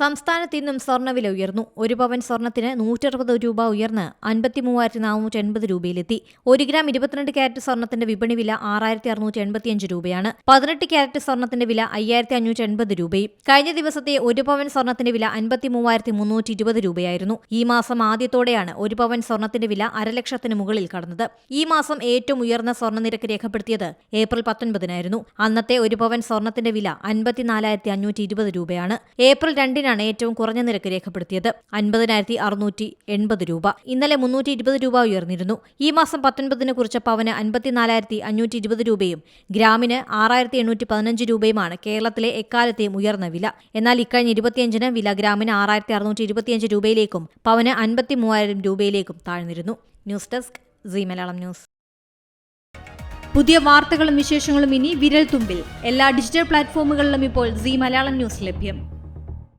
സംസ്ഥാനത്ത് ഇന്നും സ്വർണവില ഉയർന്നു. ഒരു പവൻ സ്വർണത്തിന് നൂറ്ററുപത് രൂപ ഉയർന്ന് അൻപത്തി മൂവായിരത്തി നാനൂറ്റി എൺപത് രൂപയിലെത്തി. ഒരു ഗ്രാം ഇരുപത്തിരണ്ട് ക്യാരറ്റ് സ്വർണത്തിന്റെ വിപണി വില ആറായിരത്തി അറുന്നൂറ്റി എൺപത്തിയഞ്ച് രൂപയാണ്. പതിനെട്ട് ക്യാരറ്റ് സ്വർണത്തിന്റെ വില അയ്യായിരത്തി അഞ്ഞൂറ്റി എൺപത് രൂപയും. കഴിഞ്ഞ ദിവസത്തെ ഒരു പവൻ സ്വർണത്തിന്റെ വില അൻപത്തി മൂവായിരത്തി മുന്നൂറ്റി ഇരുപത് രൂപയായിരുന്നു. ഈ മാസം ആദ്യത്തോടെയാണ് ഒരു പവൻ സ്വർണത്തിന്റെ വില അരലക്ഷത്തിന് മുകളിൽ കടന്നത്. ഈ മാസം ഏറ്റവും ഉയർന്ന സ്വർണനിരക്ക് രേഖപ്പെടുത്തിയത് ഏപ്രിൽ പത്തൊൻപതിനായിരുന്നു. അന്നത്തെ ഒരു പവൻ സ്വർണത്തിന്റെ വില അൻപത്തിനാലായിരത്തി അഞ്ഞൂറ്റി ഇരുപത് രൂപയാണ്. ഏപ്രിൽ രണ്ടിനാണ് ഏറ്റവും കുറഞ്ഞ നിരക്ക് രേഖപ്പെടുത്തിയത്. അൻപതിനായിരത്തി അറുന്നൂറ്റി എൺപത് രൂപ. ഇന്നലെ മുന്നൂറ്റി ഇരുപത് രൂപ ഉയർന്നിരുന്നു. ഈ മാസം പത്തൊൻപതിന് കുറിച്ച പവന് അൻപത്തിനാലായിരത്തി അഞ്ഞൂറ്റി ഇരുപത് രൂപയും ഗ്രാമിന് ആറായിരത്തി എണ്ണൂറ്റി പതിനഞ്ച് രൂപയുമാണ് കേരളത്തിലെ എക്കാലത്തെയും ഉയർന്ന വില. എന്നാൽ ഇക്കഴിഞ്ഞ ഇരുപത്തിയഞ്ചിന് വില ഗ്രാമിന് ആറായിരത്തി അറുന്നൂറ്റി ഇരുപത്തിയഞ്ച് രൂപയിലേക്കും പവന് അൻപത്തി മൂവായിരം രൂപയിലേക്കും താഴ്ന്നിരുന്നു. News desk C Malayalam news. പുതിയ വാർത്തകളും വിശേഷങ്ങളും ഇനി വിരൽ തുമ്പിൽ എല്ലാ ഡിജിറ്റൽ പ്ലാറ്റ്ഫോമുകളിലും ഇപ്പോൾ സി മലയാളം ന്യൂസ് ലഭ്യം.